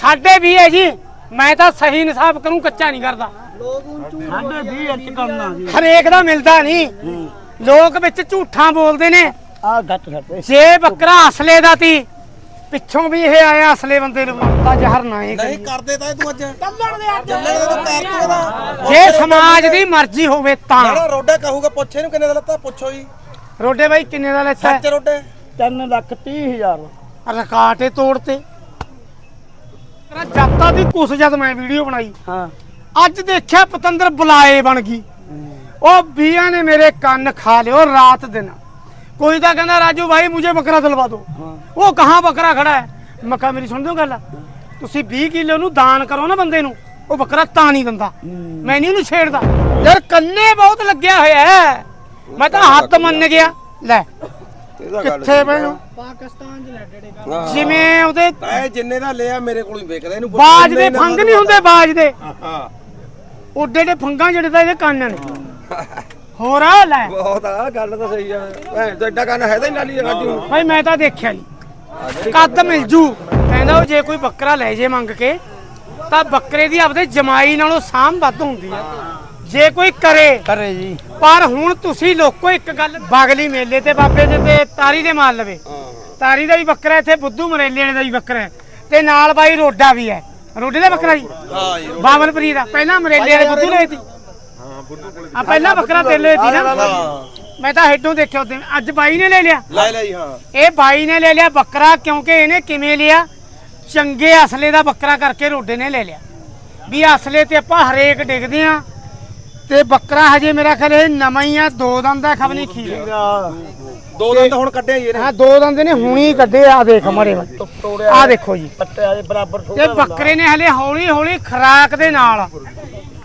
ਸਾਡੇ ਵੀ ਹੈ ਜੀ। ਮੈਂ ਤਾਂ ਸਹੀ ਇਨਸਾਫ ਕਰੂੰ ਕੱਚਾ ਨਹੀਂ ਕਰਦਾ। ਸਾਡੇ 20 ਇੰਚ ਕਰਨਾ ਜੀ। ਹਰੇਕ ਦਾ ਮਿਲਦਾ ਨਹੀਂ। ਲੋਕ ਵਿੱਚ ਝੂਠਾਂ ਬੋਲਦੇ ਨੇ। ਆ ਘੱਟ ਘੱਟ ਜੇ ਬੱਕਰਾ ਅਸਲੇ ਦਾ ਤੀ ਪਿੱਛੋਂ ਵੀ ਇਹ ਆਇਆ ਅਸਲੇ ਬੰਦੇ ਨੂੰ। ਤਾਂ ਜ਼ਹਰ ਨਾ ਇਹ ਨਹੀਂ ਕਰੀ। ਕਰਦੇ ਤਾਂ ਇਹ ਤੂੰ ਅੱਜ। ਚੱਲਣ ਦੇ ਅੱਜ। ਚੱਲਣ ਦੇ ਤੂੰ ਕਰ ਤੂੰ ਇਹਦਾ। ਜੇ ਸਮਾਜ ਦੀ ਮਰਜ਼ੀ ਹੋਵੇ ਤਾਂ। ਜਿਹੜਾ ਰੋਡਾ ਕਹੂਗਾ ਪੁੱਛ ਇਹਨੂੰ ਕਿੰਨੇ ਦਾ ਲੱਤਾ ਪੁੱਛੋ ਜੀ। ਰੋਡੇ ਬਾਈ ਕਿੰਨੇ ਦਾ ਲੈਤਾ? ਸੱਚ ਰੋਡੇ? 3 ਲੱਖ 30 ਹਜ਼ਾਰ। ਰਕਾਟੇ ਤੋੜਤੇ। ਜਾਤਾ ਦੀ ਕੁਸ ਜਦ ਮੈਂ ਵੀਡੀਓ ਬਣਾਈ। ਹਾਂ। ਅੱਜ ਦੇਖਿਆ ਪਤੰਦਰ ਬੁਲਾਏ ਬਣ ਗਈ। ਉਹ ਬੀਆਂ ਨੇ ਮੇਰੇ ਕੰਨ ਖਾ ਲਿਓ ਰਾਤ ਦਿਨ ਕੋਈ ਤਾਂ ਕਹਿੰਦਾ ਰਾਜੂ ਭਾਈ ਮੁਝੇ ਬੱਕਰਾ ਦਿਲਵਾ ਦਿਓ। ਉਹ ਕਹਾਂ ਬੱਕਰਾ ਖੜਾ ਹੈ? ਮੈਂ ਕਿਹਾ ਮੇਰੀ ਸੁਣ ਦਿਓ ਗੱਲ। ਤੁਸੀਂ 20 ਕਿਲੋ ਨੂੰ ਦਾਨ ਕਰੋ ਨਾ ਬੰਦੇ ਨੂੰ। ਉਹ ਬੱਕਰਾ ਤਾਂ ਨਹੀਂ ਦਿੰਦਾ। ਮੈਂ ਨਹੀਂ ਉਹਨੂੰ ਛੇੜਦਾ। ਯਾਰ ਕੰਨੇ ਬਹੁਤ ਲੱਗਿਆ ਹੋਇਆ ਹੈ। ਮੈਂ ਤਾਂ ਹੱਥ ਮੰਨ ਗਿਆ। ਲੈ। ਕਿੱਥੇ ਪਏ ਹੋ। ਜਿਵੇਂ ਉਹਦੇ ਇਹ ਜਿੰਨੇ ਦਾ ਲਿਆ ਮੇਰੇ ਕੋਲ ਹੀ ਵੇਚਦਾ ਇਹਨੂੰ ਪੁੱਛ ਬਾਜ ਦੇ ਦਾ ਫੰਗ ਨਹੀਂ ਹੁੰਦੇ ਬਾਜ ਦੇ। ਹਾਂ ਓਡੇ ਡੇ ਫੰਗਾਂ ਜਿਹੜੇ ਤਾਂ ਇਹਦੇ ਕੰਨ ਨੇ। ਹੋਰ ਆ ਲੈ। ਬਹੁਤ ਆ ਗੱਲ ਤਾਂ ਸਹੀ ਆ। ਭੈਣ ਤੋਂ ਐਡਾ ਕੰਨ ਹੈ ਤਾਂ ਹੀ ਲਾਲੀ ਰਾਜੂ ਭਾਈ ਮੈਂ ਤਾਂ ਦੇਖਿਆ ਨਹੀਂ ਕੱਦ ਮਿਲ ਜੂ। ਕਹਿੰਦਾ ਉਹ ਜੇ ਕੋਈ ਬੱਕਰਾ ਲੈ ਜੇ ਮੰਗ ਕੇ ਤਾਂ ਬੱਕਰੇ ਦੀ ਆਪਦੇ ਜਮਾਈ ਨਾਲੋਂ ਸਾਂਭ ਵੱਧ ਹੁੰਦੀ ਹੈ। ਜੇ ਕੋਈ ਕਰੇ ਕਰੇ ਜੀ। ਪਰ ਹੁਣ ਤੁਸੀਂ ਲੋਕੋ ਇੱਕ ਗੱਲ ਬਾਗਲੀ ਮੇਲੇ ਤੇ ਬਾਬੇ ਦੇ ਤੇ ਤਾਰੀ ਦੇ ਮਾਲ ਲਵੇ। ਤਾਰੀ ਦਾ ਵੀ ਬੱਕਰਾ ਇੱਥੇ ਬੁੱਧੂ ਮਰੇਲੇ ਦਾ ਵੀ ਬੱਕਰਾ ਹੈ। ਤੇ ਨਾਲ ਬਾਈ ਰੋਡਾ ਵੀ ਹੈ। ਰੋਡੇ ਦਾ ਬੱਕਰਾ ਜੀ? ਹਾਂ ਜੀ ਬਾਵਨਪੁਰੀ ਦਾ। ਪਹਿਲਾਂ ਮਰੇਲੇ ਵਾਲੇ ਬੁੱਧੂ ਲਏ ਸੀ। ਆ ਪਹਿਲਾਂ ਬੱਕਰਾ ਤੇ ਲਏ ਸੀ ਨਾ। ਹਾਂ। ਮੈਂ ਤਾਂ ਹੈਡੋਂ ਦੇਖਿਆ ਉਦੋਂ ਅੱਜ ਬਾਈ ਨੇ ਲੈ ਲਿਆ। ਲੈ ਲੈ ਜੀ ਹਾਂ। ਇਹ ਬਾਈ ਨੇ ਲੈ ਲਿਆ ਬੱਕਰਾ ਕਿਉਂਕਿ ਇਹਨੇ ਕਿਵੇਂ ਲਿਆ? ਚੰਗੇ ਅਸਲੇ ਦਾ ਬੱਕਰਾ ਕਰਕੇ ਰੋਡੇ ਨੇ ਲੈ ਲਿਆ। ਵੀ ਅਸਲੇ ਤੇ ਆਪਾਂ ਹਰੇਕ ਡਿੱਗਦੇ ਆ ਤੇ ਬੱਕਰਾ ਹਜੇ ਮੇਰਾ ਖਿਆਲ ਇਹ ਨਵਾਂ ਹੀ ਆ ਦੋ ਦੰਦ ਦਾ ਖਬਨੀ ਖੀਰ ਦੋ ਦਿਨ ਤਾਂ ਹੁਣ ਕੱਢਿਆ ਜੀ ਇਹਨੇ। ਹਾਂ ਦੋ ਦੰਦ ਨੇ ਹੁਣੀ ਕੱਢੇ ਆ ਦੇਖ ਮਰੇ ਆ ਦੇਖੋ ਜੀ। ਪੱਟਿਆ ਦੇ ਬਰਾਬਰ ਤੇ ਬੱਕਰੇ ਨੇ ਹਲੇ ਹੌਲੀ ਹੌਲੀ ਖਰਾਕ ਦੇ ਨਾਲ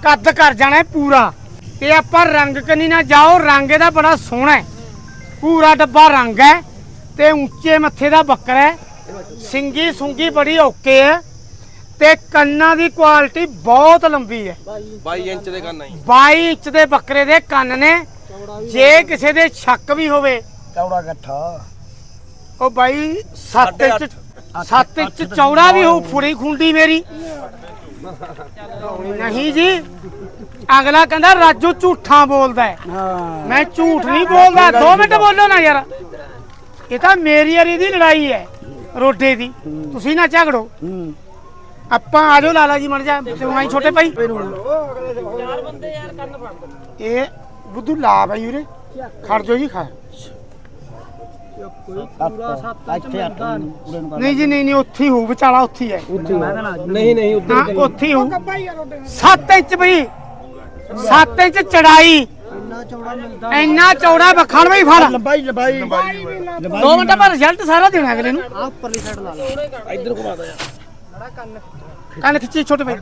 ਕੱਦ ਕਰ ਜਾਣਾ ਪੂਰਾ। ਤੇ ਆਪਾਂ ਰੰਗ ਕੰਨੀ ਨਾ ਜਾਓ ਰੰਗ ਇਹਦਾ ਬੜਾ ਸੋਹਣਾ ਹੈ। ਪੂਰਾ ਡੱਬਾ ਰੰਗ ਹੈ ਤੇ ਉੱਚੇ ਮੱਥੇ ਦਾ ਬੱਕਰਾ ਹੈ। ਸਿੰਗੀ ਸੁੰਗੀ ਬੜੀ ਓਕੇ ਹੈ। ਤੇ ਕੰਨਾਂ ਦੀ ਕੁਆਲਿਟੀ ਬਹੁਤ ਲੰਬੀ ਹੈ। 22 ਇੰਚ ਦੇ ਕੰਨ ਆ ਜੀ। 22 ਇੰਚ ਦੇ ਬੱਕਰੇ ਦੇ ਕੰਨ ਨੇ। ਜੇ ਕਿਸੇ ਦੇ ਸ਼ੱਕ ਵੀ ਹੋਵੇ ਚੌੜਾ ਗੱਠਾ। ਉਹ ਬਾਈ 7 ਇੰਚ 7 ਇੰਚ ਚੌੜਾ ਵੀ ਹੋਊ ਫੁੜੀ ਖੁੰਡੀ ਮੇਰੀ। ਨਹੀਂ ਜੀ ਅਗਲਾ ਕਹਿੰਦਾ ਰਾਜੂ ਝੂਠਾਂ ਬੋਲਦਾ ਹੈ। ਹਾਂ। ਮੈਂ ਝੂਠ ਨਹੀਂ ਬੋਲਦਾ 2 ਮਿੰਟ ਬੋਲੋ ਨਾ ਯਾਰ। ਇਹ ਤਾਂ ਮੇਰੀ ਯਾਰੀ ਦੀ ਲੜਾਈ ਹੈ ਰੋਡੇ ਦੀ। ਤੁਸੀਂ ਨਾ ਝਗੜੋ। ਹੂੰ। ਆਪਾਂ ਆ ਜਾਓ ਲਾਲਾ ਜੀ ਮਰ ਜਾ ਤੁਮਾਈ ਛੋਟੇ ਭਾਈ। ਇਹ ਬੁੱਧੂ ਲਾ ਬਾਈ ਉਰੇ ਖੜ ਜਾਓ ਜੀ ਖਾ ਪੂਰਾ ਪੂਰੇ ਨਹੀਂ ਜੀ ਨਹੀਂ ਨਹੀਂ ਉੱਥੇ ਹੀ ਹੋਊ ਵਿਚਾਲਾ ਉੱਥੇ ਹੀ ਹੈ। ਨਹੀਂ ਨਹੀਂ ਹਾਂ ਉੱਥੇ ਹੀ ਹੋਊ। 7 ਇੰਚ ਬਈ। 7 ਇੰਚ ਚੜਾਈ। ਇੰਨਾ ਚੌੜਾ ਬੱਖਣ ਬਈ ਫੜ। ਲੰਬਾਈ ਲੰਬਾਈ। ਦੋ ਮਿੰਟ ਬਾਅਦ ਰਿਜ਼ਲਟ ਸਾਰਾ ਦੇਣਾ ਅਗਲੇ ਨੂੰ। ਇੱਧਰ ਘੁਮਾਦਾ ਯਾਰ। ਕੰਨ। ਖਿੱਚੀ ਛੋਟੇ ਭਾਈ।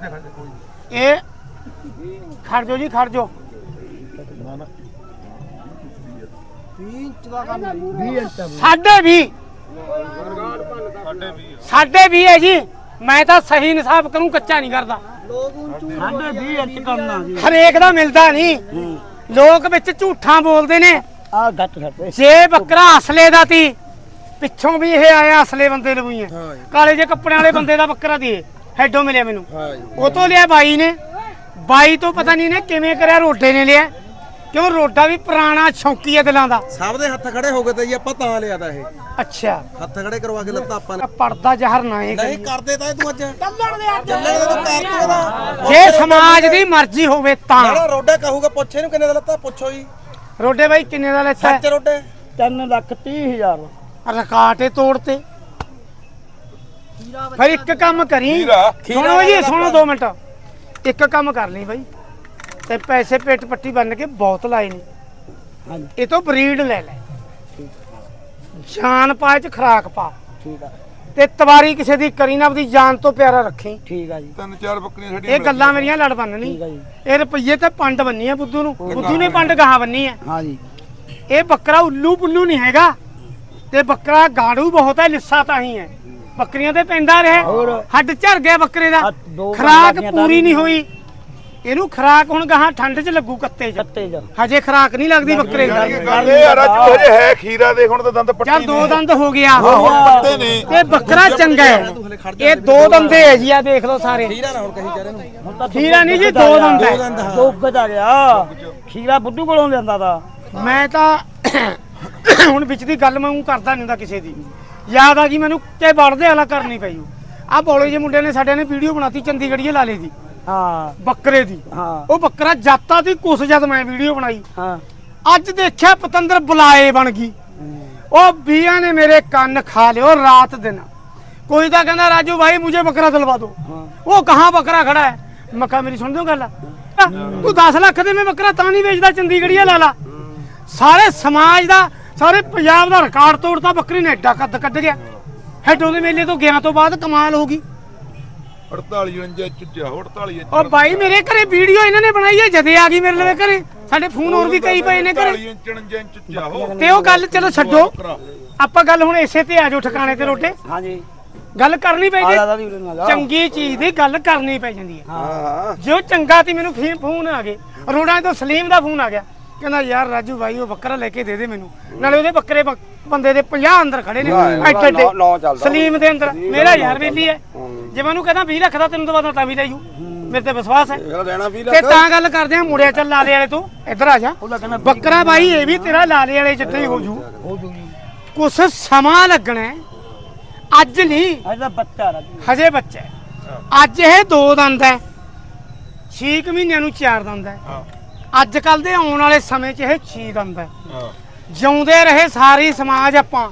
ਇਹ ਖੜ ਜਾਓ ਜੀ ਖੜ ਜਾਓ। 20 ਇੰਚ ਸਾਢੇ ਵੀ ਸਾਢੇ ਵੀ ਹੈ ਜੀ। ਮੈਂ ਤਾਂ ਸਹੀ ਇਨਸਾਫ ਕਰੂੰ ਕੱਚਾ ਨਹੀਂ ਕਰਦਾ। ਸਾਡੇ 20 ਇੰਚ ਕਰਨਾ ਜੀ। ਹਰੇਕ ਦਾ ਮਿਲਦਾ ਨਹੀਂ। ਲੋਕ ਵਿੱਚ ਝੂਠਾਂ ਬੋਲਦੇ ਨੇ। ਆ ਘੱਟ ਘੱਟ ਜੇ ਬੱਕਰਾ ਅਸਲੇ ਦਾ ਤੀ ਪਿੱਛੋਂ ਵੀ ਇਹ ਆਇਆ ਅਸਲੇ ਬੰਦੇ ਨੂੰ ਹੀ ਜੀ। ਕਾਲੇ ਜੇ ਕੱਪੜਿਆਂ ਵਾਲੇ ਬੰਦੇ ਦਾ ਬੱਕਰਾ ਦੀ ਹੈਡੋਂ ਮਿਲਿਆ ਮੈਨੂੰ। ਹਾਂ ਜੀ। ਉਹ ਤੋਂ ਲਿਆ ਬਾਈ ਨੇ। ਬਾਈ ਤੋਂ ਪਤਾ ਨਹੀਂ ਨੇ ਕਿਵੇਂ ਕਰਿਆ ਰੋਡੇ ਨੇ ਲਿਆ। ਕਿਉਂ ਰੋਡਾ ਵੀ ਪੁਰਾਣਾ ਸ਼ੌਂਕੀ ਹੈ ਦਿਲਾਂ ਦਾ। ਸਭ ਦੇ ਹੱਥ ਖੜੇ ਹੋ ਗਏ ਤਾਂ ਜੀ ਆਪਾਂ ਤਾਂ ਲਿਆ ਤਾਂ ਇਹ। ਅੱਛਾ। ਹੱਥ ਖੜੇ ਕਰਵਾ ਕੇ ਲੱਤਾ ਆਪਾਂ ਨੇ। ਪੜਦਾ ਜ਼ਹਰ ਨਾ ਇਹ ਨਹੀਂ ਕਰੀ। ਕਰਦੇ ਤਾਂ ਇਹ ਤੂੰ ਅੱਜ। ਚੱਲਣ ਦੇ ਅੱਜ। ਚੱਲਣ ਦੇ ਤੂੰ ਕਰ ਤੂੰ ਇਹਦਾ। ਜੇ ਸਮਾਜ ਦੀ ਮਰਜ਼ੀ ਹੋਵੇ ਤਾਂ। ਜਿਹੜਾ ਰੋਡਾ ਕਹੂਗਾ ਪੁੱਛ ਇਹਨੂੰ ਕਿੰਨੇ ਦਾ ਲੱਤਾ ਪੁੱਛੋ ਜੀ। ਰੋਡੇ ਬਾਈ ਕਿੰਨੇ ਦਾ ਲੈਤਾ? ਸੱਚ ਰੋਡੇ। 3 ਲੱਖ 30 ਹਜ਼ਾਰ। ਰਕਾਟੇ ਤੋੜਤੇ। ਫਿਰ ਇੱਕ ਕੰਮ ਕਰੀ। ਸੁਣੋ ਜੀ ਸੁਣੋ 2 ਮਿੰਟ। ਇੱਕ ਕੰਮ ਕਰ ਲਈ ਬਾਈ। ਤੇ ਪੈਸੇ ਪੇਟ ਪੱਟੀ ਬੰਨ ਕੇ ਬਹੁਤ ਲਾਏ ਨੇ। ਹਾਂਜੀ। ਇਹ ਤੋਂ ਬਰੀਡ ਲੈ ਲੈ। ਜਾਨ ਪਾ ਚ ਖਰਾਕ ਪਾ। ਠੀਕ ਆ। ਤੇ ਤਵਾਰੀ ਕਿਸੇ ਦੀ ਕਰੀ ਨਾ ਆਪਦੀ ਜਾਨ ਤੋਂ ਪਿਆਰਾ ਰੱਖੀ। ਠੀਕ ਆ ਜੀ। ਤਿੰਨ ਚਾਰ ਬੱਕਰੀਆਂ ਸਾਡੀਆਂ ਇਹ ਗੱਲਾਂ ਮੇਰੀਆਂ ਲੜ ਠੀਕ ਆ ਜੀ। ਇਹ ਰੁਪਈਏ ਤੇ ਪੰਡ ਬੰਨੀ ਆ ਬੁੱਧੂ ਨੂੰ। ਬੁੱਧੂ ਨੇ ਪੰਡ ਗਾਹਾਂ ਬੰਨੀ ਆ। ਹਾਂ ਜੀ। ਇਹ ਬੱਕਰਾ ਉੱਲੂ ਪੁੱਲੂ ਨਹੀਂ ਹੈਗਾ। ਤੇ ਬੱਕਰਾ ਗਾੜੂ ਬਹੁਤ ਹੈ ਲਿੱਸਾ ਤਾਂ ਹੀ ਹੈ। ਬੱਕਰੀਆਂ ਤੇ ਪੈਂਦਾ ਰਿਹਾ। ਹੱਡ ਝੜ ਗਿਆ ਬੱਕਰੇ ਦਾ। ਦੋ ਖਰਾਕ ਪੂਰੀ ਨਹੀਂ ਹੋਈ। ਇਹਨੂੰ ਖਰਾਕ ਹੁਣ ਗਾਹਾਂ ਠੰਡ 'ਚ ਲੱਗੂ ਕੱਤੇ 'ਚ। ਹਜੇ ਖਰਾਕ ਨਹੀਂ ਲੱਗਦੀ ਬੱਕਰੇ ਦੀ। ਗੱਲ ਇਹ ਆ ਰਾਜੂ ਹਜੇ ਹੈ ਖੀਰਾ ਦੇਖ ਹੁਣ ਤਾਂ ਦੰਦ ਪੱਟੀ ਯਾਰ ਦੋ ਦੰਦ ਹੋ ਗਿਆ। ਹਾਂ, ਹੁਣ ਪੱਤੇ ਨੇ ਇਹ ਬੱਕਰਾ ਚੰਗਾ ਹੈ। ਇਹ ਦੋ ਦੰਦੇ ਹੈ ਜੀ ਆ ਦੇਖ ਲਓ ਸਾਰੇ। ਹੁਣ ਤਾਂ ਖੀਰਾ ਨਹੀਂ ਜੀ ਦੋ ਦੰਦ ਹੈ। ਦੁੱਗ ਜਾ ਗਿਆ। ਖੀਰਾ ਬੁੱਧੂ ਕੋਲੋਂ ਲਿਆਂਦਾ ਤਾ। ਮੈਂ ਤਾਂ ਹੁਣ ਵਿੱਚ ਦੀ ਗੱਲ ਮੈਂ ਊਂ ਕਰਦਾ ਨਹੀਂ ਹੁੰਦਾ ਕਿਸੇ ਦੀ। ਯਾਦ ਆ ਗਈ ਮੈਨੂੰ ਤੇ ਵੜਦੇ ਵਾਲਾ ਕਰਨੀ ਪਈ ਆ ਬੋਲੇ ਜੇ ਮੁੰਡੇ ਨੇ ਸਾਡੇ ਨੇ ਵੀਡੀਓ ਬਣਾਤੀ ਚੰਡੀਗੜ੍ਹੀਏ ਲਾਲੇ ਦੀ। ਹਾਂ। ਬੱਕਰੇ ਦੀ। ਹਾਂ। ਉਹ ਬੱਕਰਾ ਜਾਤਾ ਦੀ ਕੁਸ ਜਦ ਮੈਂ ਵੀਡੀਓ ਬਣਾਈ। ਹਾਂ। ਅੱਜ ਦੇਖਿਆ ਪਤੰਦਰ ਬੁਲਾਏ ਬਣ ਗਈ। ਉਹ ਬੀਆਂ ਨੇ ਮੇਰੇ ਕੰਨ ਖਾ ਲਿਓ ਰਾਤ ਦਿਨ। ਕੋਈ ਤਾਂ ਕਹਿੰਦਾ ਰਾਜੂ ਭਾਈ ਮੁਝੇ ਬੱਕਰਾ ਦਿਲਵਾ ਦੋ ਉਹ ਕਹਾਂ ਬੱਕਰਾ ਖੜਾ ਹੈ? ਮੈਂ ਕਿਹਾ ਮੇਰੀ ਸੁਣ ਦਿਓ ਗੱਲ? ਤੂੰ 10 ਲੱਖ ਦੇ ਮੈਂ ਬੱਕਰਾ ਤਾਂ ਨਹੀਂ ਵੇਚਦਾ ਚੰਡੀਗੜ੍ਹੀਆ ਲਾਲਾ ਸਾਰੇ ਸਮਾਜ ਦਾ ਸਾਰੇ ਪੰਜਾਬ ਦਾ ਰਿਕਾਰਡ ਤੋੜਤਾ ਬੱਕਰੀ ਨੇ ਐਡਾ ਕੱਦ ਕੱਢ ਗਿਆ ਹੈਡੋ ਦੇ ਮੇਲੇ ਤੋਂ ਗਿਆ ਤੋਂ ਬਾਅਦ ਕਮਾਲ ਹੋ ਗਈ। 48 ਇੰਚ ਚੁੱਜਿਆ 48 ਇੰਚ ਉਹ ਭਾਈ ਮੇਰੇ ਘਰੇ ਵੀਡੀਓ ਇਹਨਾਂ ਨੇ ਬਣਾਈ ਹੈ ਜਦੇ ਆ ਗਈ ਮੇਰੇ ਲਵੇ ਘਰੇ। ਸਾਡੇ ਫੋਨ ਹੋਰ ਵੀ ਕਈ ਪਏ ਨੇ 48 ਘਰੇ ਇੰਚ 49 ਇੰਚ ਚੁੱਜਿਆ ਹੋ ਤੇ ਉਹ ਗੱਲ ਚਲੋ ਛੱਡੋ। ਆਪਾਂ ਗੱਲ ਹੁਣ ਇਸੇ ਤੇ ਆ ਜਾਓ ਠਿਕਾਣੇ ਤੇ ਰੋਟੇ। ਹਾਂਜੀ। ਗੱਲ ਕਰਨੀ ਆ ਚੰਗੀ ਚੀਜ਼ ਦੀ ਗੱਲ ਕਰਨੀ ਪੈ ਜਾਂਦੀ ਹੈ। ਹਾਂ। ਜੋ ਚੰਗਾ ਤੀ ਮੈਨੂੰ ਫੋਨ ਆ ਗਏ। ਰੋਡਾਂ ਤੋਂ ਸਲੀਮ ਦਾ ਫੋਨ ਆ ਗਿਆ। ਕਹਿੰਦਾ ਯਾਰ ਰਾਜੂ ਭਾਈ ਉਹ ਬੱਕਰਾ ਲੈ ਕੇ ਦੇ ਦੇ ਮੈਨੂੰ। ਨਾਲੇ ਉਹਦੇ ਬੱਕਰੇ ਬ- ਬੰਦੇ ਦੇ 50 ਅੰਦਰ ਖੜੇ ਨੇ। ਐਡੇ ਨੌ- ਨੌ ਚੱਲਦਾ ਸਲੀਮ ਦੇ ਅੰਦਰ। ਮੇਰਾ ਯਾਰ ਵੇਲੀ ਹੈ। ਜੇ ਮੈਨੂੰ ਕਹਿੰਦਾ 20 ਲੱਖ ਦਾ ਤੈਨੂੰ ਦਵਾ ਤਾਂ ਵੀ ਲੈ ਜੂ। ਮੇਰੇ ਤੇ ਵਿਸ਼ਵਾਸ ਹੈ। ਇਹ ਲੈਣਾ ਵੀ ਤੇ ਲੱਖ। ਤਾਂ ਗੱਲ ਕਰਦੇ ਆ ਮੁੜਿਆ ਚੱਲ ਲਾਲੇ ਵਾਲੇ ਤੋਂ। ਇੱਧਰ ਆ ਜਾ। ਬੱਕਰਾ ਬਾਈ ਇਹ ਵੀ ਤੇਰਾ ਲਾਲੇ ਵਾਲੇ ਜਿੱਥੇ ਹੀ ਹੋ ਜੂ ਹੋ ਕੁਛ ਸਮਾਂ ਲੱਗਣਾ ਹੈ। ਅੱਜ ਨਹੀਂ। ਅੱਜ ਦਾ ਬੱਚਾ ਰਾਜੂ। ਹਜੇ ਬੱਚਾ ਹੈ। ਅੱਜ ਇਹ ਦੋ ਦੰਦ ਹੈ। 6 ਮਹੀਨਿਆਂ ਨੂੰ ਚਾਰ ਦੰਦ ਹਾਂ। ਅੱਜ ਕੱਲ ਦੇ ਆਉਣ ਵਾਲੇ ਸਮੇਂ 'ਚ ਇਹ 6 ਦੰਦ ਹੈ। ਜਿਉਂਦੇ ਰਹੇ ਸਾਰੀ ਸਮਾਜ ਆਪਾਂ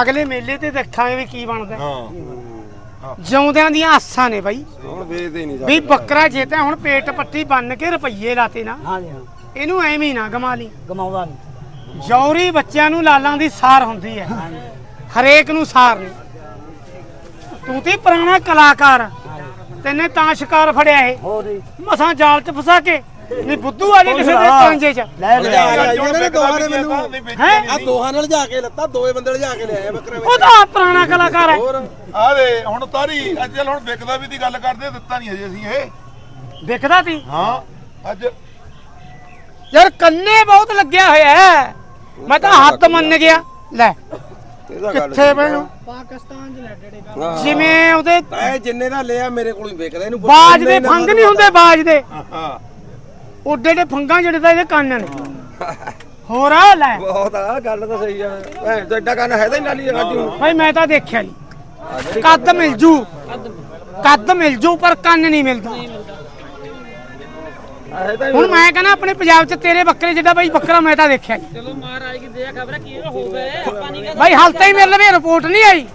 ਅਗਲੇ ਮੇਲੇ ਤੇ ਦੇਖਾਂਗੇ ਵੀ ਕੀ ਬਣਦਾ ਹੈ। ਜਿਉਂਦਿਆਂ ਦੀਆਂ ਆਸਾਂ ਨੇ ਬਾਈ। ਹੁਣ ਵੇਚਦੇ ਨਹੀਂ ਵੀ ਬੱਕਰਾ ਜੇ ਤਾਂ ਹੁਣ ਪੇਟ ਪੱਟੀ ਬੰਨ ਕੇ ਰੁਪਈਏ ਲਾਤੇ ਨਾ। ਹਾਂਜੀ ਹਾਂ। ਇਹਨੂੰ ਐਵੇਂ ਹੀ ਨਾ ਗਮਾ ਲਈ। ਗਮਾਉਂਦਾ ਨਹੀਂ। ਜੌਰੀ ਬੱਚਿਆਂ ਨੂੰ ਲਾਲਾਂ ਦੀ ਸਾਰ ਹੁੰਦੀ ਹੈ। ਹਰੇਕ ਨੂੰ ਸਾਰ ਨਹੀਂ। ਤੂੰ ਤੇ ਪੁਰਾਣਾ ਕਲਾਕਾਰ। ਤੈਨੇ ਤਾਂ ਸ਼ਿਕਾਰ ਫੜਿਆ ਇਹ। ਮਸਾਂ ਜਾਲ 'ਚ ਫਸਾ ਕੇ ਨਹੀਂ ਬੁੱਧੂ ਆ ਜੇ ਕਿਸੇ ਦੇ ਕਾਂਜੇ 'ਚ। ਲੈ ਲੈ। ਇਹਨਾਂ ਨੇ ਦੋਹਾਂ ਨੇ ਮੈਨੂੰ ਹੈ? ਆ ਦੋਹਾਂ ਨਾਲ ਲਿਜਾ ਕੇ ਲੱਤਾ ਦੋਏ ਬੰਦੇ ਲਿਜਾ ਕੇ ਲਿਆਏ ਬੱਕਰੇ ਉਹ ਤਾਂ ਪੁਰਾਣਾ ਕਲਾਕਾਰ ਹੈ। ਆ ਦੇ ਹੁਣ ਤਾਰੀ ਅੱਜ ਚੱਲ ਹੁਣ ਵਿਕਦਾ ਵੀ ਦੀ ਗੱਲ ਕਰਦੇ ਦਿੱਤਾ ਨਹੀਂ ਅਜੇ ਅਸੀਂ ਇਹ। ਦਿਖਦਾ ਤੀ? ਹਾਂ ਅੱਜ ਯਾਰ ਕੰਨੇ ਬਹੁਤ ਲੱਗਿਆ ਹੋਇਆ ਹੈ। ਮੈਂ ਤਾਂ ਹੱਦ ਮੰਨ ਗਿਆ। ਲੈ ਇਹਦਾ ਗੱਲ ਕਿੱਥੇ ਮੈਨੂੰ ਜਿਵੇਂ ਉਹਦੇ ਐ ਜਿੰਨੇ ਦਾ ਲਿਆ ਮੇਰੇ ਕੋਲ ਹੀ ਵਿਕਦਾ ਇਹਨੂੰ ਬਾਜ ਦੇ ਫੰਗ ਨਹੀਂ ਹੁੰਦੇ ਬਾਜ ਦੇ। ਹਾਂ। ਉੱਡੇ ਦੇ ਫੰਗਾਂ ਜਿਹੜੇ ਤਾਂ ਇਹਦੇ ਕੰਨ ਨੇ। ਹੋਰ ਆ ਲੈ। ਬਹੁਤ ਆ ਗੱਲ ਤਾਂ ਸਹੀ ਆ। ਭੈਣ ਤੋਂ ਐਡਾ ਕੰਨ ਹੈ ਤਾਂ ਹੀ ਨਾਲੀ ਰਾਜੂ ਭਾਈ ਮੈਂ ਤਾਂ ਦੇਖਿਆ ਨਹੀਂ ਕੱਦ ਮਿਲ ਜੂ। ਕੱਦ ਮਿਲ ਜੂ ਪਰ ਕੰਨ ਨਹੀਂ ਮਿਲਦਾ। ਤਾਂ ਹੁਣ ਮੈਂ ਕਹਿੰਦਾ ਆਪਣੇ ਪੰਜਾਬ 'ਚ ਤੇਰੇ ਬੱਕਰੇ ਜਿੱਡਾ ਬਾਈ ਬੱਕਰਾ ਮੈਂ ਤਾਂ ਦੇਖਿਆ ਚਲੋ ਮਹਾਰਾਜ ਕੀ ਦਇਆ ਖਬਰ ਕੀ ਹੋ ਗਏ ਆਪਾਂ ਨਹੀਂ ਬਾਈ ਹਾਲ ਤਾਂ ਹੀ ਮੇਰੇ ਲਈ ਰਿਪੋਰਟ ਨਹੀਂ ਆਈ।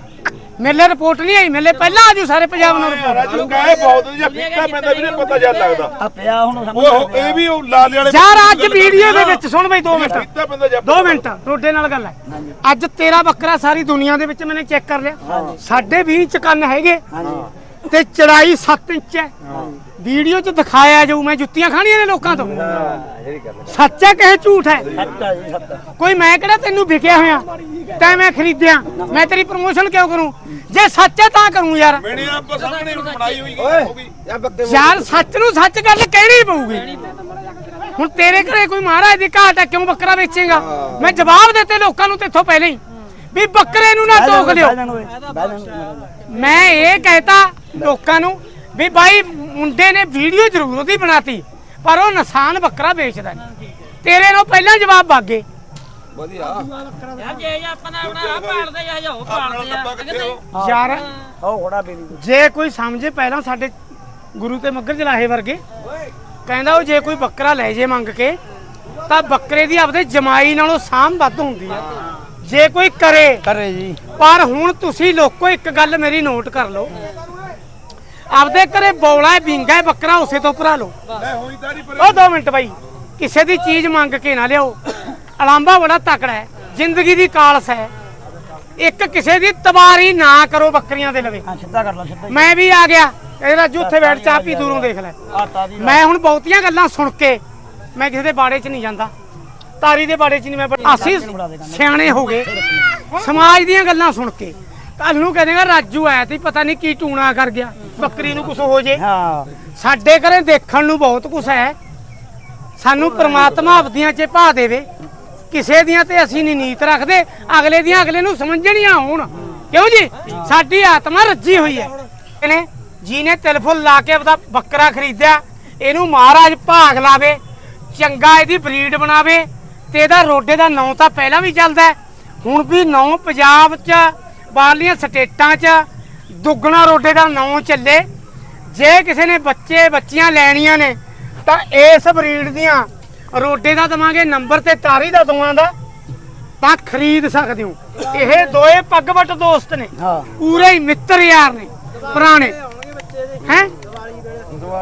ਮੇਰੇ ਲਈ ਰਿਪੋਰਟ ਨਹੀਂ ਆਈ ਮੇਰੇ ਲਈ ਪਹਿਲਾਂ ਆਜੂ ਸਾਰੇ ਪੰਜਾਬ ਨੂੰ ਰਿਪੋਰਟ ਰਾਜੂ ਕਹੇ ਬਹੁਤ ਜਿਹਾ ਫਿੱਕਾ ਪੈਂਦਾ ਵੀਰੇ ਪਤਾ ਜਾ ਲੱਗਦਾ। ਆ ਪਿਆ ਹੁਣ ਉਹ ਉਹ ਇਹ ਵੀ ਉਹ ਲਾਲੇ ਵਾਲੇ ਯਾਰ ਅੱਜ ਵੀਡੀਓ ਦੇ ਵਿੱਚ ਸੁਣ ਬਈ 2 ਮਿੰਟ। ਫਿੱਕਾ ਪੈਂਦਾ ਜਾ 2 ਮਿੰਟ ਤੁਹਾਡੇ ਨਾਲ ਗੱਲ ਹੈ। ਅੱਜ ਤੇਰਾ ਬੱਕਰਾ ਸਾਰੀ ਦੁਨੀਆ ਦੇ ਵਿੱਚ ਮੈंने ਚੈੱਕ ਕਰ ਲਿਆ। ਸਾਡੇ 20 ਚ ਕੰਨ ਹੈਗੇ ਤੇ ਚੜਾਈ 7 ਇੰਚ ਹੈ। ਵੀਡੀਓ 'ਚ ਦਿਖਾਇਆ ਜਾਊ ਮੈਂ ਜੁੱਤੀਆਂ ਖਾਣੀਆਂ ਨੇ ਲੋਕਾਂ ਤੋਂ। ਸੱਚ ਹੈ ਕਿ ਝੂਠ ਹੈ? ਜੀ ਕੋਈ ਮੈਂ ਕਿਹੜਾ ਤੈਨੂੰ ਵਿਕਿਆ ਹੋਇਆ? ਤੈਂ ਮੈਂ ਖਰੀਦਿਆ। ਮੈਂ ਤੇਰੀ ਪ੍ਰਮੋਸ਼ਨ ਕਿਉਂ ਕਰੂੰ? ਜੇ ਸੱਚ ਹੈ ਤਾਂ ਕਰੂੰ ਯਾਰ। ਮੇਣੀ ਆਪਾਂ ਸਾਹਮਣੇ ਹੁਣ ਬਣਾਈ ਹੋਈ ਓਏ ਹੋਗੀ ਯਾ ਬੱਕਰੇ ਯਾਰ ਸੱਚ ਨੂੰ ਸੱਚ ਗੱਲ ਕਹਿਣੀ ਪਊਗੀ। ਹੁਣ ਤੇਰੇ ਘਰੇ ਕੋਈ ਮਹਾਰਾਜ ਦੀ ਘਾਟ ਹੈ ਕਿਉਂ ਬੱਕਰਾ ਵੇਚੇਗਾ? ਮੈਂ ਜਵਾਬ ਦਿੱਤੇ ਲੋਕਾਂ ਨੂੰ ਤੇਥੋਂ ਪਹਿਲਾਂ ਹੀ। ਵੀ ਬੱਕਰੇ ਨੂੰ ਨਾ ਟੋਕ ਲਿਓ ਮੈਂ ਇਹ ਕਹਿਤਾ ਲੋਕਾਂ ਨੂੰ ਵੀ ਭਾਈ ਮੁੰਡੇ ਨੇ ਵੀਡੀਓ ਜ਼ਰੂਰ ਉਹਦੀ ਬਣਾਤੀ ਪਰ ਉਹ ਨਸਾਨ ਬੱਕਰਾ ਵੇਚਦਾ ਨਹੀਂ ਤੇਰੇ ਨੂੰ ਪਹਿਲਾਂ ਜਵਾਬ ਬਾਗੇ ਵਧੀਆ। ਯਾਰ ਜੇ ਨਾਲ ਆਪਣਾ ਪਾਲਦੇ ਆ ਪਾਲਦੇ ਆ ਯਾਰ ਉਹ ਘੋੜਾ ਬੇਰੀ ਕੋਈ ਸਮਝੇ ਪਹਿਲਾਂ ਸਾਡੇ ਗੁਰੂ ਤੇ ਮੱਗਰ ਜਲਾਹੇ ਵਰਗੇ ਕਹਿੰਦਾ ਉਹ ਜੇ ਕੋਈ ਬੱਕਰਾ ਲੈ ਜੇ ਮੰਗ ਕੇ ਤਾਂ ਬੱਕਰੇ ਦੀ ਆਪਦੇ ਜਮਾਈ ਨਾਲੋਂ ਸਾਂਭ ਵੱਧ ਹੁੰਦੀ ਹੈ ਜੇ ਕੋਈ ਕਰੇ ਕਰੇ ਜੀ। ਪਰ ਹੁਣ ਤੁਸੀਂ ਲੋਕੋ ਇੱਕ ਗੱਲ ਮੇਰੀ ਨੋਟ ਕਰ ਲਓ। ਆਪਦੇ ਘਰੇ ਬੌਲਾ ਵਿੰਗਾ ਬੱਕਰਾ ਉਸੇ ਤੋਂ ਭਰਾ ਲਓ। ਉਹ 2 ਮਿੰਟ ਬਾਈ ਕਿਸੇ ਦੀ ਚੀਜ਼ ਮੰਗ ਕੇ ਨਾ ਲਿਆਓ। ਅਲਾਂਬਾ ਬੜਾ ਤਕੜਾ ਹੈ ਜ਼ਿੰਦਗੀ ਦੀ ਕਾਲਸ ਹੈ। ਇੱਕ ਕਿਸੇ ਦੀ ਤਬਾਰੀ ਨਾ ਕਰੋ ਬੱਕਰੀਆਂ ਦੇ ਲਵੇ। ਹਾਂ ਸਿੱਧਾ ਕਰ ਲੈ ਸਿੱਧਾ ਹੀ। ਮੈਂ ਵੀ ਆ ਗਿਆ। ਇਹ ਰਾਜੂ ਉੱਥੇ ਬੈਠ ਚਾਹ ਪੀ ਦੂਰੋਂ ਦੇਖ ਲੈ। ਮੈਂ ਹੁਣ ਬਹੁਤੀਆਂ ਗੱਲਾਂ ਸੁਣ ਕੇ ਮੈਂ ਕਿਸੇ ਦੇ ਬਾੜੇ 'ਚ ਨਹੀਂ ਜਾਂਦਾ। ਤਾਰੀ ਦੇ ਬਾੜੇ 'ਚ ਨਹੀਂ ਮੈਂ ਅਸੀਂ ਸਿਆਣੇ ਹੋ ਗਏ। ਸਮਾਜ ਦੀਆਂ ਗੱਲਾਂ ਸੁਣ ਕੇ। ਕੱਲ ਨੂੰ ਕਹਿੰਦੇਗਾ ਰਾਜੂ ਆਇਆ ਤੇ ਪਤਾ ਨਹੀਂ ਕੀ ਟੂਣਾ ਕਰ ਗਿਆ। ਬੱਕਰੀ ਨੂੰ ਕੁਝ ਹੋ ਜੇ। ਹਾਂ। ਸਾਡੇ ਘਰੇ ਦੇਖਣ ਨੂੰ ਬਹੁਤ ਕੁਝ ਹੈ। ਸਾਨੂੰ ਪ੍ਰਮਾਤਮਾ ਆਪਦੀਆਂ ਚ ਭਾ ਦੇਵੇ। ਕਿਸੇ ਦੀਆਂ ਤੇ ਅਸੀਂ ਨਹੀਂ ਨੀਤ ਰੱਖਦੇ। ਅਗਲੇ ਦੀਆਂ ਅਗਲੇ ਨੂੰ ਸਮਝਣੀਆਂ ਹੋਣ ਕਿਉਂ ਜੀ? ਸਾਡੀ ਆਤਮਾ ਰੱਜੀ ਹੋਈ ਹੈ। ਇਹਨੇ ਜਿਹਨੇ ਟੈਲੀਫੋਨ ਲਾ ਕੇ ਆਪਦਾ ਬੱਕਰਾ ਖਰੀਦਿਆ ਇਹਨੂੰ ਮਹਾਰਾਜ ਭਾਗ ਲਾਵੇ ਚੰਗਾ ਇਹਦੀ ਬਰੀਡ ਬਣਾਵੇ ਤੇ ਇਹਦਾ ਰੋਡੇ ਦਾ ਨਾਂ ਤਾਂ ਪਹਿਲਾਂ ਵੀ ਚੱਲਦਾ। ਹੁਣ ਵੀ ਨਾਂ ਪੰਜਾਬ 'ਚ ਬਾਹਰਲੀਆਂ ਸਟੇਟਾਂ 'ਚ ਦੁੱਗਣਾ ਰੋਡੇ ਦਾ ਨਾਂ ਚੱਲੇ। ਜੇ ਕਿਸੇ ਨੇ ਬੱਚੇ ਬੱਚੀਆਂ ਲੈਣੀਆਂ ਨੇ ਤਾਂ ਇਸ ਬਰੀਡ ਦੀਆਂ ਰੋਡੇ ਦਾ ਦਵਾਂਗੇ ਨੰਬਰ ਤੇ ਤਾਰੀ ਦਾ ਦਵਾਂ ਦਾ ਤਾਂ ਖਰੀਦ ਸਕਦੇ ਹੋ। ਇਹ ਦੋਏ ਪੱਗਵਟ ਦੋਸਤ ਨੇ। ਪੂਰੇ ਹੀ ਮਿੱਤਰ ਯਾਰ ਨੇ ਪੁਰਾਣੇ। ਹੈ?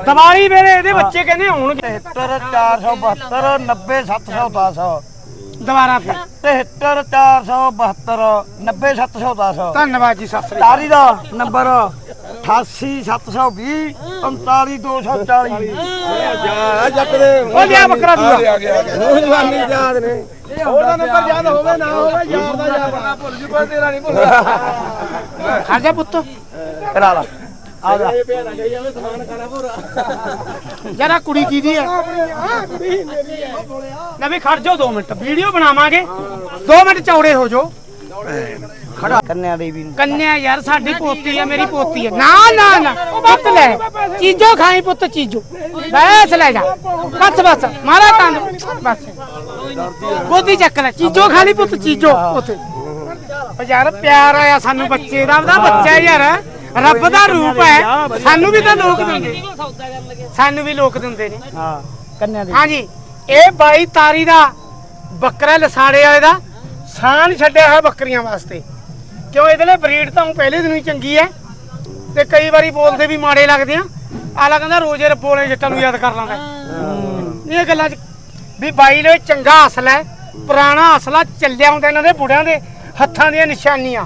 ਦੀਵਾਲੀ ਵੇਲੇ ਇਹਦੇ ਬੱਚੇ ਕਹਿੰਦੇ ਹੋਣਗੇ। 7472 90710 ਦੁਬਾਰਾ ਫਿਰ। 73472 90710 ਧੰਨਵਾਦ ਜੀ ਸਤਿ ਸ੍ਰੀ ਅਕਾਲ। ਤਾਰੀ ਦਾ ਨੰਬਰ 88720 39240 ਜਾ ਜੱਟ ਦੇ ਉਹ ਲਿਆ ਬੱਕਰਾ ਦੂਆ। ਆ ਗਿਆ ਆ ਗਿਆ। ਨੌਜਵਾਨੀ ਯਾਦ ਨੇ। ਉਹਦਾ ਨੰਬਰ ਯਾਦ ਹੋਵੇ ਨਾ ਹੋਵੇ ਯਾਦ ਦਾ ਯਾਦ ਭੁੱਲ ਜੂ ਪਰ ਤੇਰਾ ਨਹੀਂ ਭੁੱਲਦਾ ਖੜ ਜਾ ਪੁੱਤ। ਕਰਾ ਲਾ। ਆ ਜਾ। ਇਹ ਪਿਆ ਲੱਗ ਜਾਵੇ ਸਮਾਨ ਖਾਣਾ ਪੂਰਾ ਜਰਾ ਕੁੜੀ ਕਿਹਦੀ ਹੈ ਲੈ ਵੀ ਖੜ ਜਾਓ 2 ਮਿੰਟ। ਵੀਡੀਓ ਬਣਾਵਾਂਗੇ। 2 ਮਿੰਟ ਚੌੜੇ ਹੋ ਜਾਓ। ਖੜਾ। ਕੰਨਿਆ ਦੇਵੀ ਨੂੰ। ਕੰਨਿਆ ਯਾਰ ਸਾਡੀ ਪੋਤੀ ਹੈ ਮੇਰੀ ਪੋਤੀ ਹੈ ਨਾ ਨਾ ਨਾ। ਪੁੱਤ ਲੈ। ਚੀਜ਼ੋ ਖਾਈ ਪੁੱਤ ਚੀਜ਼ੋ। ਬਸ ਲੈ ਜਾ। ਬਸ ਬਸ। ਮਾਰਾ ਤੰਦ ਬਸ। ਗੋਦੀ ਚੱਕ ਲੈ। ਚੀਜ਼ੋ ਖਾ ਲਈ ਪੁੱਤ ਚੀਜ਼ੋ। ਉੱਥੇ। ਉਹ ਯਾਰ ਪਿਆਰ ਆਇਆ ਸਾਨੂੰ ਬੱਚੇ ਦਾ। ਉਹਦਾ ਬੱਚਾ ਯਾਰ। ਰੱਬ ਦਾ ਰੂਪ ਹੈ। ਸਾਨੂੰ ਵੀ ਤਾਂ ਲੋਕ ਦਿੰਦੇ ਸਾਨੂੰ ਵੀ ਲੋਕ ਦਿੰਦੇ ਨੇ। ਹਾਂ ਕੰਨਿਆ ਦੇਵੀ ਹਾਂਜੀ ਇਹ 22 ਤਾਰੀ ਦਾ ਬੱਕਰਾ ਲਸਾੜੇ ਵਾਲੇ ਦਾ ਸਾਨ ਛੱਡਿਆ ਹੋਇਆ ਬੱਕਰੀਆਂ ਵਾਸਤੇ। ਕਿਉਂ ਇਹਦੇ ਲਈ ਬਰੀਡ ਤਾਂ ਊਂ ਪਹਿਲੇ ਦਿਨੋਂ ਹੀ ਚੰਗੀ ਹੈ ਤੇ ਕਈ ਵਾਰੀ ਬੋਲਦੇ ਵੀ ਮਾੜੇ ਲੱਗਦੇ ਆ। ਆਲਾ ਕਹਿੰਦਾ ਰੋਜ਼ੇ ਰੱਬੋਲੇ ਜੱਟਾਂ ਨੂੰ ਯਾਦ ਕਰ ਲਾਂਗਾ। ਇਹ ਗੱਲਾਂ 'ਚ ਵੀ ਬਾਈ ਲਈ ਚੰਗਾ ਅਸਲ ਹੈ ਪੁਰਾਣਾ ਅਸਲਾ ਚੱਲਿਆ ਹੁੰਦਾ ਇਹਨਾਂ ਦੇ ਬੁੜਿਆਂ ਦੇ ਹੱਥਾਂ ਦੀਆਂ ਨਿਸ਼ਾਨੀਆਂ।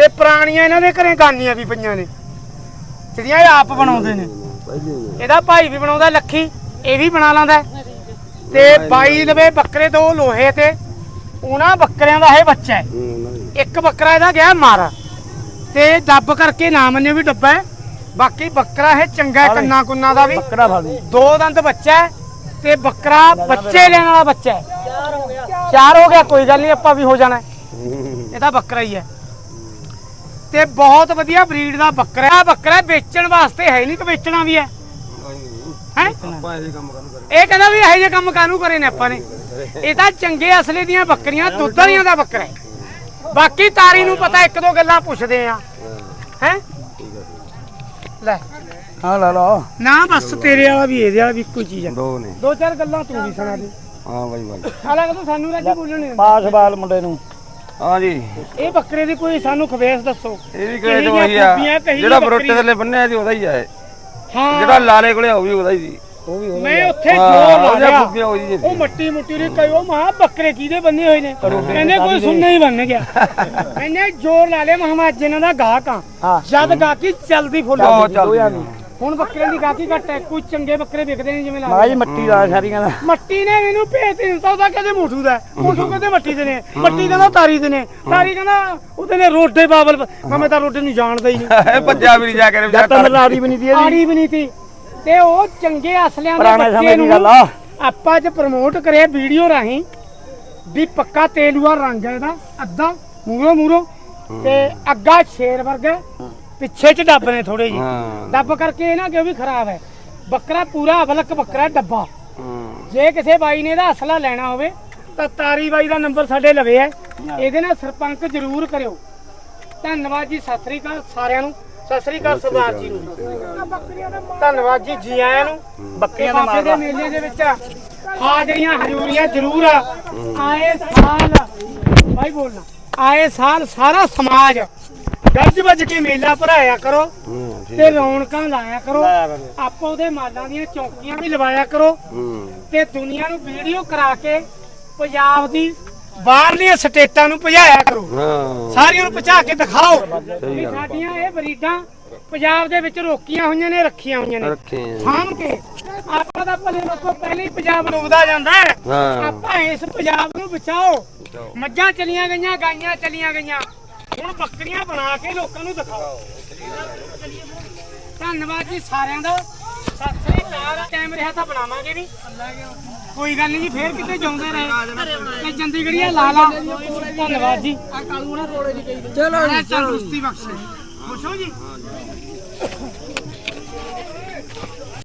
ਤੇ ਪੁਰਾਣੀਆਂ ਇਹਨਾਂ ਦੇ ਘਰੇ ਗਾਨੀਆਂ ਵੀ ਪਈਆਂ ਨੇ। ਜਿਹੜੀਆਂ ਇਹ ਆਪ ਬਣਾਉਂਦੇ ਨੇ। ਇਹਦਾ ਭਾਈ ਵੀ ਬਣਾਉਂਦਾ ਲੱਖੀ ਇਹ ਵੀ ਬਣਾ ਲਾਂਦਾ। ਤੇ ਬਾਈ ਲਵੇ ਬੱਕਰੇ ਦੋ ਲੋਹੇ ਤੇ ਉਹਨਾਂ ਬੱਕਰਿਆਂ ਦਾ ਇਹ ਬੱਚਾ ਹੈ। ਇੱਕ ਬੱਕਰਾ ਇਹਦਾ ਗਿਆ ਮਰ। ਤੇ ਡੱਬ ਕਰਕੇ ਨਾ ਮੰਨਿਓ ਵੀ ਡੱਬਾ ਹੈ। ਬਾਕੀ ਬੱਕਰਾ ਇਹ ਚੰਗਾ ਹੈ, ਕੰਨਾ ਕੁੰਨਾ ਦਾ ਵੀ। ਬੱਕਰਾ ਦੋ ਦੰਦ ਬੱਚਾ ਹੈ ਤੇ ਬੱਕਰਾ ਬੱਚੇ ਲੈਣ ਵਾਲਾ ਬੱਚਾ ਹੈ। ਚਾਰ ਹੋ ਗਿਆ। ਕੋਈ ਗੱਲ ਨਹੀਂ ਆਪਾਂ ਵੀ ਹੋ ਜਾਣਾ ਹੈ। ਇਹ ਤਾਂ ਬੱਕਰਾ ਹੀ ਹੈ। ਤੇ ਬਹੁਤ ਵਧੀਆ ਬਰੀਡ ਦਾ ਬੱਕਰਾ ਹੈ। ਬੱਕਰਾ ਵੇਚਣ ਵਾਸਤੇ ਹੈ ਨਹੀਂ ਕਿ ਵੇਚਣਾ ਵੀ ਹੈ। ਹੈ? ਆਪਾਂ ਇਹ ਕੰਮ ਕਰਨ ਇਹ ਕਹਿੰਦਾ ਵੀ ਇਹੋ ਜਿਹੇ ਕੰਮ ਕਾਹਨੂੰ ਕਰੇ ਨੇ ਆਪਾਂ ਨੇ? ਇਹ ਤਾਂ ਚੰਗੇ ਅਸਲੇ ਦੀਆਂ ਬੱਕਰੀਆਂ ਦੁੱਧ ਵਾਲੀਆਂ ਦਾ ਬੱਕਰਾ ਹੈ। ਬਾਕੀ ਤਾਰੀ ਨੂੰ ਪਤਾ ਇੱਕ ਦੋ ਗੱਲਾਂ ਪੁੱਛਦੇ ਆ। ਹੈ? ਲੈ। ਹਾਂ ਲਾ ਲਾ। ਨਾ ਬਸ ਤੇਰੇ ਵਾਲਾ ਵੀ ਇਹਦੇ ਵਾਲਾ ਵੀ ਇੱਕੋ ਹੀ ਚੀਜ਼ ਹੈ ਦੋ ਨੇ। ਦੋ ਚਾਰ ਗੱਲਾਂ ਤੂੰ ਵੀ ਸੁਣਾ ਦੇ। ਹਾਂ ਬਾਈ ਬਾਈ। ਹਾਲਾਂ ਕਿ ਸਾਨੂੰ ਰਾਜੀ ਬੋਲਣੇ। ਪਾਸ ਬਾਲ ਮੁੰਡੇ ਨੂੰ। ਹਾਂ ਜੀ ਇਹ ਬੱਕਰੇ ਦੀ ਕੋਈ ਸਾਨੂੰ ਖਵੇਸ ਦੱਸੋ। ਇਹ ਵੀ ਕਿਹੜੀਆਂ ਕਹੇ ਤੋਂ ਉਹੀ ਆ ਜਿਹੜਾ। ਬਰੋਟੇ ਥੱਲੇ ਬੰਨਿਆ ਸੀ ਉਹਦਾ ਹੀ ਆ ਇਹ। ਹਾਂ। ਜਿਹੜਾ ਲਾਲੇ ਕੋਲੇ ਉਹ ਵੀ ਉਹਦਾ ਹੀ ਸੀ। ਮੈਂ ਉੱਥੇ ਹਾਂ, ਜੋਰ ਲਾ ਉਹਦੀਆਂ ਲਿਆ। ਖੂਬੀਆਂ ਉਹੀ ਉਹ ਮੱਟੀ ਮੁੱਟੀ ਦੀ ਕਈ ਉਹ ਮਹਾ ਬੱਕਰੇ ਕਿਹਦੇ ਬੰਨੇ ਹੋਏ ਨੇ? ਕਹਿੰਦੇ ਕੋਈ ਸੁਣਨਾ ਹੀ ਬਣ ਗਿਆ। ਮੈਨੇ ਜੋਰ ਲਾ ਲਿਆ ਮਹਾਂ ਇਹਨਾਂ ਦਾ ਗਾਹਕ ਆ ਹਾਂ। ਜਦ ਗਾਹਕੀ ਚੱਲਦੀ ਫੁੱਲ ਉਹ ਚੱਲ ਦੋਆਂ ਦੀ ਹੁਣ ਬੱਕਰਿਆਂ ਦੀ ਗਾਹਕੀ ਘੱਟ ਹੈ ਕੋਈ ਚੰਗੇ ਬੱਕਰੇ ਵਿਕਦੇ ਨੇ ਜਿਵੇਂ ਮਾਂ ਲਾ ਜੀ ਮੱਟੀ ਦਾ ਸਾਰੀਆਂ ਦਾ। ਮੱਟੀ ਨੇ ਮੈਨੂੰ ਭੇਜ ਦੇ ਦਿੱਤਾ ਉਹਦਾ ਕਹਿੰਦੇ ਮੋਠੂ ਦਾ। ਮੋਠੂ ਕਹਿੰਦੇ ਮੱਟੀ ਦੇ ਨੇ ਮੱਟੀ ਕਹਿੰਦਾ ਤਾਰੀ ਦੇ ਨੇ ਤਾਰੀ ਕਹਿੰਦਾ ਉਹਦੇ ਨੇ ਰੋਡੇ ਬਾਬਲ ਮੈਂ ਤਾਂ ਰੋਡੇ ਨੂੰ ਜਾਣਦਾ ਹੀ ਨਹੀਂ। ਭੱਜਿਆ ਵੀ ਨਹੀਂ ਜਾ ਕੇ ਜੱਟ ਮਲਾਰੀ ਬਣੀ ਦੀ ਇਹਦੀ। ਆੜੀ ਵੀ ਨਹੀਂ ਤੀ। ਤੇ ਉਹ ਚੰਗੇ ਅਸਲਿਆਂ ਦੇ ਬੱਚੇ ਦੀ ਨੂੰ ਆਪਾਂ ਅੱਜ ਪ੍ਰਮੋਟ ਕਰਿਆ ਵੀਡੀਓ ਰਾਹੀਂ ਵੀ ਪੱਕਾ ਤੇਲੂਆ ਰੰਗ ਹੈ ਇਹਦਾ ਅੱਧਾ ਮੂਰੋ ਮੂਰੋ ਤੇ ਅੱਗਾ ਸ਼ੇਰ ਵਰਗਾ। ਪਿੱਛੇ ਚ ਡੱਬ ਨੇ ਥੋੜੇ ਹਾਂ। ਡੱਬ ਕਰਕੇ ਇਹ ਨਾ ਕਿ ਵੀ ਖਰਾਬ ਹੈ। ਬੱਕਰਾ ਪੂਰਾ ਅਵਲਕ ਬੱਕਰਾ ਡੱਬਾ। ਹਾਂ। ਜੇ ਕਿਸੇ ਬਾਈ ਨੇ ਇਹਦਾ ਅਸਲਾ ਲੈਣਾ ਹੋਵੇ ਤਾਂ ਤਾਰੀ ਬਾਈ ਦਾ ਨੰਬਰ ਸਾਡੇ ਲਵੇ ਹੈ। ਇਹਦੇ ਨਾਲ ਸਰਪੰਚ ਜ਼ਰੂਰ ਕਰਿਓ। ਧੰਨਵਾਦ ਜੀ ਸਤਿ ਸ੍ਰੀ ਅਕਾਲ ਸਾਰਿਆਂ ਨੂੰ। ਸਤਿ ਸ੍ਰੀ ਅਕਾਲ ਸਰਦਾਰ ਜੀ ਨੂੰ। ਧੰਨਵਾਦ ਜੀ ਜੀ ਆਇਆਂ ਨੂੰ ਬੱਕਰੀਆਂ ਦਾ ਮਾਰਦਾ ਮੇਲੇ ਦੇ ਵਿੱਚ ਹਾਜ਼ਰੀਆਂ ਹਜ਼ੂਰੀਆਂ ਜ਼ਰੂਰ ਆ। ਆਏ ਸਾਲ ਭਾਈ ਬੋਲਣਾ। ਆਏ ਸਾਲ ਸਾਰਾ ਸਮਾਜ ਗੱਜ ਵੱਜ ਕੇ ਮੇਲਾ ਭਰਾਇਆ ਕਰੋ ਹੂੰ ਠੀਕ ਤੇ ਰੌਣਕਾਂ ਲਾਇਆ ਕਰੋ। ਲਾਇਆ ਕਰੋ। ਆਪੋ ਉਹਦੇ ਮਾਲਾਂ ਦੀਆਂ ਚੌਕੀਆਂ ਵੀ ਲਵਾਇਆ ਕਰੋ। ਹੂੰ। ਤੇ ਦੁਨੀਆ ਨੂੰ ਵੀਡੀਓ ਕਰਾ ਕੇ ਪੰਜਾਬ ਦੀ ਬਾਹਰਲੀਆਂ ਸਟੇਟਾਂ ਨੂੰ ਭਜਾਇਆ ਕਰੋ। ਹਾਂ। ਸਾਰਿਆਂ ਨੂੰ ਪਹੁੰਚਾ ਕੇ ਦਿਖਾਓ ਸਹੀ ਵੀ ਗੱਲ। ਸਾਡੀਆਂ ਇਹ ਬਰੀਡਾਂ ਪੰਜਾਬ ਦੇ ਵਿੱਚ ਰੋਕੀਆਂ ਹੋਈਆਂ ਨੇ ਰੱਖੀਆਂ ਹੋਈਆਂ ਨੇ। ਰੱਖੇ ਆ। ਸਾਂਭ ਕੇ ਆਪਾਂ ਦਾ ਭਲੇ ਲੋਕੋ ਪਹਿਲੇ ਹੀ ਪੰਜਾਬ ਡੁੱਬਦਾ ਜਾਂਦਾ ਹੈ। ਹਾਂ। ਆਪਾਂ ਇਸ ਪੰਜਾਬ ਨੂੰ ਬਚਾਓ। ਮੱਝਾਂ ਚਲੀਆਂ ਗਈਆਂ ਗਾਈਆਂ ਚਲੀਆਂ ਗਈਆਂ। ਹੁਣ ਬੱਕਰੀਆਂ ਬਣਾ ਕੇ ਲੋਕਾਂ ਨੂੰ ਦਿਖਾਓ। ਧੰਨਵਾਦ ਜੀ ਸਾਰਿਆਂ ਦਾ। ਸਤਿ ਸ੍ਰੀ ਅਕਾਲ। ਟਾਈਮ ਰਿਹਾ ਤਾਂ ਬਣਾਵਾਂਗੇ ਵੀ। ਕੋਈ ਗੱਲ ਨਹੀਂ ਜੀ ਫੇਰ ਕਿਤੇ ਜਾਉਂਦੇ ਰਹੇ। ਤੇ ਚੰਡੀਗੜ੍ਹੀਆ ਲਾ ਲਾ। ਧੰਨਵਾਦ ਜੀ। ਆ ਕਾਲੂ ਨਾ ਰੋੜੇ ਦੀ ਕਹੀ ਚਲੋ ਜੀ ਤੰਦਰੁਸਤੀ ਬਖਸ਼ੇ ਖੁਸ਼ ਹੋ ਜੀ?